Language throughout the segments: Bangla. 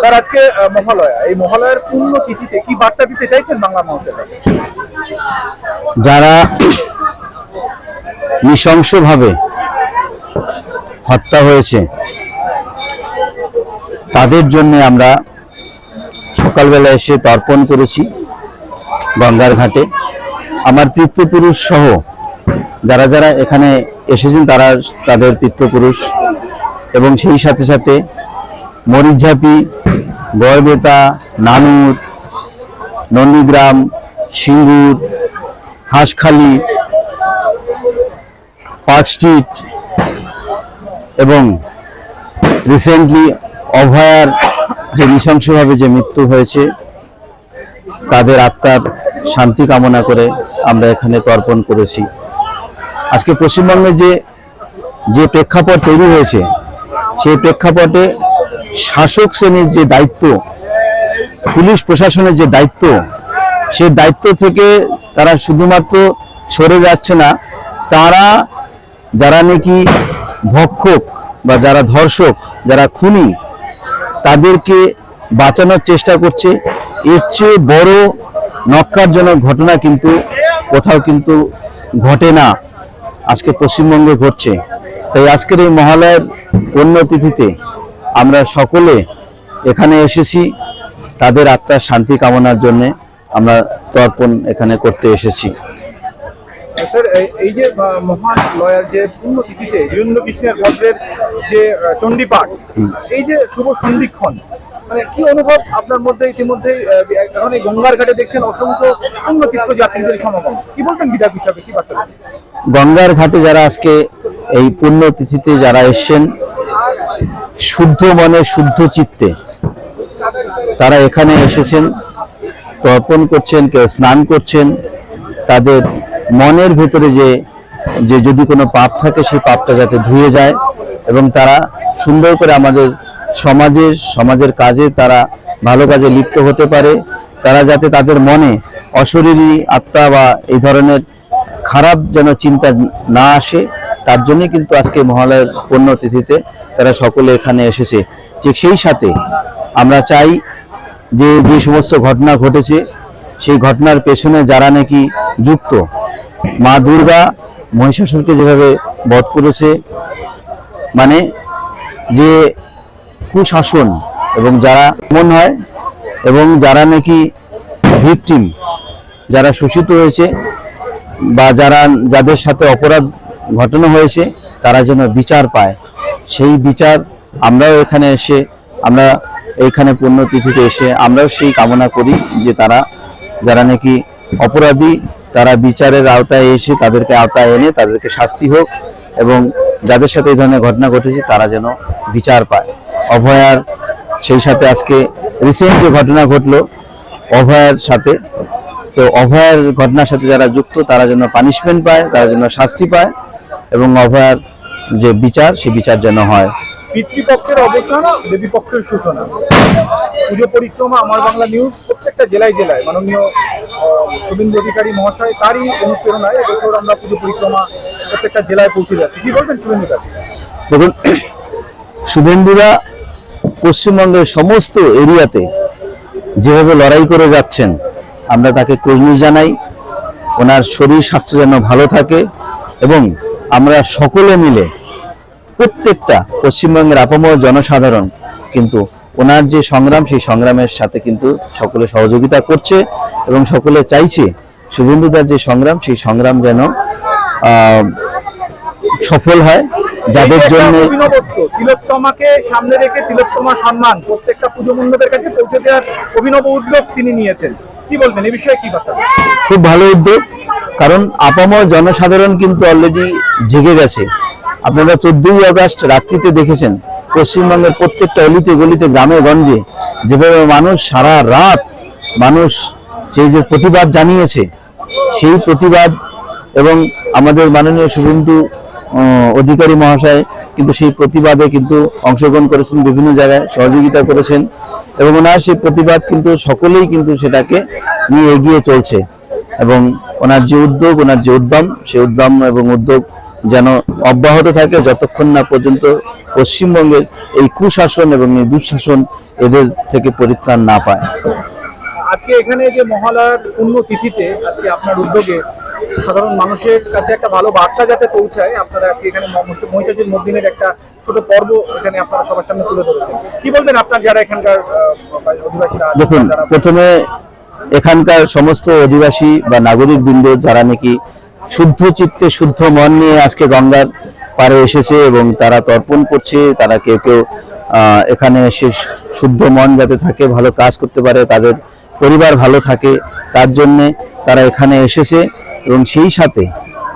স্যার আজকে মহালয়া। এই মহালয়ার পূর্ণ কি বার্তা দিতে চাইছেন বাংলা মানুষের যারা নৃশংসভাবে হত্যা হয়েছে, তাদের জন্য আমরা সকালবেলা এসে তর্পণ করেছি গঙ্গার ঘাটে। আমার পিতৃপুরুষ সহ যারা যারা এখানে এসেছেন, তারা তাদের পিতৃপুরুষ। এবং সেই সাথে সাথে মরিচঝাপি, গড়বেতা, নানুর, নন্দীগ্রাম, সিঙ্গুর, হাঁসখালি, পার্ক স্ট্রিট এবং রিসেন্টলি অভয়ার যে নৃশংসভাবে যে মৃত্যু হয়েছে, তাদের আত্মার শান্তি কামনা করে আমরা এখানে তর্পণ করেছি। আজকে পশ্চিমবঙ্গে যে যে প্রেক্ষাপট তৈরি হয়েছে, সেই প্রেক্ষাপটে শাসক শ্রেণির যে দায়িত্ব, পুলিশ প্রশাসনের যে দায়িত্ব সে দায়িত্ব থেকে তারা শুধুমাত্র সরে যাচ্ছে না, তারা যারা নাকি ভক্ষক বা যারা ধর্ষক, যারা খুনি, তাদেরকে বাঁচানোর চেষ্টা করছে। এর চেয়ে বড় নক্কারজনক ঘটনা কিন্তু কোথাও কিন্তু ঘটে না। আজকে পশ্চিমবঙ্গে ঘটছে। তাই আজকের এই মহালয়ের পুণ্যতিথিতে আমরা সকলে এখানে এসেছি। তাদের আত্মার শান্তি কামনার জন্য আমরা তর্পণ এখানে করতে এসেছি। স্যার এই- যে আহ, মহালয়ার যে পূর্ণ বীরেন্দ্র কৃষ্ণের ভদ্রের যে চণ্ডীপাঠ এই যে শুভ সন্ধিক্ষণ মানে কি অনুভব আপনার মধ্যে ইতিমধ্যে এখন এই গঙ্গার ঘাটে দেখছেন অসংখ্য পূর্ণ তীর্থযাত্রীদের সমাগম? কি বলতেন বিধায়ক হিসাবে কি বার্তা গঙ্গার ঘাটে যারা আজকে এই পুণ্য তিথিতে যারা এসছেন শুদ্ধ মনে শুদ্ধ চিত্তে। তারা এখানে এসেছেন, তর্পণ করছেন, কেউ স্নান করছেন। তাদের মনের ভেতরে যে যে যদি কোনো পাপ থাকে, সেই পাপটা যাতে ধুয়ে যায় এবং তারা সুন্দর করে আমাদের সমাজের সমাজের কাজে তারা ভালো কাজে লিপ্ত হতে পারে। তারা যাতে তাদের মনে অশরীরী আত্মা বা এই ধরনের খারাপ যেন চিন্তা না আসে। তার জন্য কিন্তু আজকে মহালয়ের পুণ্যতিথিতে তারা সকলে এখানে এসেছে। ঠিক সেই সাথে আমরা চাই যে যে সমস্ত ঘটনা ঘটেছে, সেই ঘটনার পেছনে যারা নাকি যুক্ত, মা দুর্গা মহিষাসুরকে যেভাবে বধ করেছে মানে যে কুশাসন এবং যারা মন হয় এবং যারা নাকি ভিকটিম যারা শোষিত হয়েছে বা যারা যাদের সাথে অপরাধ ঘটানো হয়েছে, তারা যেন বিচার পায়। সেই বিচার আমরাও এখানে এসে, আমরা এইখানে পুণ্যতিথিতে এসে আমরাও সেই কামনা করি যে তারা, যারা নাকি অপরাধী, তারা বিচারের আওতায় এসে তাদেরকে আওতায় এনে তাদেরকে শাস্তি হোক এবং যাদের সাথে এই ধরনের ঘটনা ঘটেছে তারা যেন বিচার পায়। অভয়ার সেই সাথে আজকে রিসেন্ট যে ঘটনা ঘটলো, অভয়ার সাথে, তো অভয়ার ঘটনার সাথে যারা যুক্ত তারা যেন পানিশমেন্ট পায়, তারা যেন শাস্তি পায়। এবং অভয়ার যে বিচার সে বিচার যেন হয়। পিতৃপক্ষের অবসান দেবী পক্ষের সূচনা। পুজো পরিক্রমা আমার বাংলা নিউজ প্রত্যেকটা জেলায় জেলায়। মাননীয় শুভেন্দু অধিকারী মহাশয় তারই অনুপ্রেরণায় এবছর আমরা পুজো পরিক্রমা প্রত্যেকটা জেলায় পৌঁছে যাচ্ছি। কি বলবেন শুভেন্দু দেখুন শুভেন্দুরা পশ্চিমবঙ্গের সমস্ত এরিয়াতে যেভাবে লড়াই করে যাচ্ছেন আমরা তাকে কর্মী জানাই। ওনার শরীর স্বাস্থ্য যেন ভালো থাকে এবং আমরা সকলে মিলে প্রত্যেকটা পশ্চিমবঙ্গের আপামর জনসাধারণ কিন্তু ওনার যে সংগ্রাম সেই সংগ্রামের সাথে কিন্তু সকলে সহযোগিতা করছে এবং সকলে চাইছে শুভেন্দুদার যে সংগ্রাম সেই সংগ্রাম যেন সফল হয় যাদের জন্য তিলোত্তমাকে সামনে রেখে তিলোত্তমা সম্মান প্রত্যেকটা পুজো মণ্ডপের কাছে পৌঁছে দেওয়ার অভিনব উদ্যোগ তিনি নিয়েছেন। খুব ভালো উদ্যোগ, কারণ আপামর জনসাধারণ কিন্তু অলরেডি জেগে গেছে। আপনারা চোদ্দই আগস্ট রাত্রিতে দেখেছেন, পশ্চিমবঙ্গের প্রত্যেকটা অলিতে গলিতে, গ্রামে গঞ্জে, যেভাবে মানুষ সারা রাত মানুষ সেই যে প্রতিবাদ জানিয়েছে, সেই প্রতিবাদ এবং আমাদের মাননীয় শুভেন্দু অধিকারী মহাশয় কিন্তু সেই প্রতিবাদে কিন্তু অংশগ্রহণ করেছেন, বিভিন্ন জায়গায় সহযোগিতা করেছেন। এবং ওনার সেই প্রতিবাদ কিন্তু সকলেই কিন্তু সেটাকে নিয়ে এগিয়ে চলছে। এবং ওনার যে উদ্যোগ, ওনার যে উদ্যম সেই উদ্যম এবং উদ্যোগ যেন অব্যাহত থাকে যতক্ষণ না পর্যন্ত পশ্চিমবঙ্গের এই কুশাসন এবং এই দুঃশাসন এদের থেকে পরিত্রাণ না পায়। আজকে এখানে যে মহালয়ার তিথিতে আজকে আপনার উদ্যোগে সাধারণ মানুষের কাছে একটা ভালো বার্তা যাতে পৌঁছায়, আপনারা আজকে এখানে মহিষাসুর মর্দিনের একটা ছোট পর্ব এখানে আপনারা সবার সামনে তুলে ধরেছেন। কি বলবেন আপনার যারা এখানকার অধিবাসীরা দেখুন প্রথমে এখানকার সমস্ত অধিবাসী বা নাগরিক বৃন্দ যারা নাকি শুদ্ধ চিত্তে শুদ্ধ মন নিয়ে আজকে গঙ্গার পারে এসেছে এবং তারা তর্পণ করছে তারা কেউ কেউ আহ, এখানে এসে শুদ্ধ মন যাতে থাকে ভালো কাজ করতে পারে তাদের পরিবার ভালো থাকে তার জন্যে তারা এখানে এসেছে এবং সেই সাথে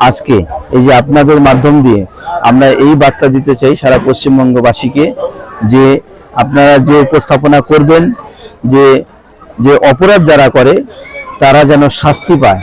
আজকে এই যে আপনাদের মাধ্যম দিয়ে আমরা এই বার্তা দিতে চাই সারা পশ্চিমবঙ্গবাসীকে যে আপনারা যে উপস্থাপনা করবেন, যে যে অপরাধ যারা করে, তারা যেন শাস্তি পায়।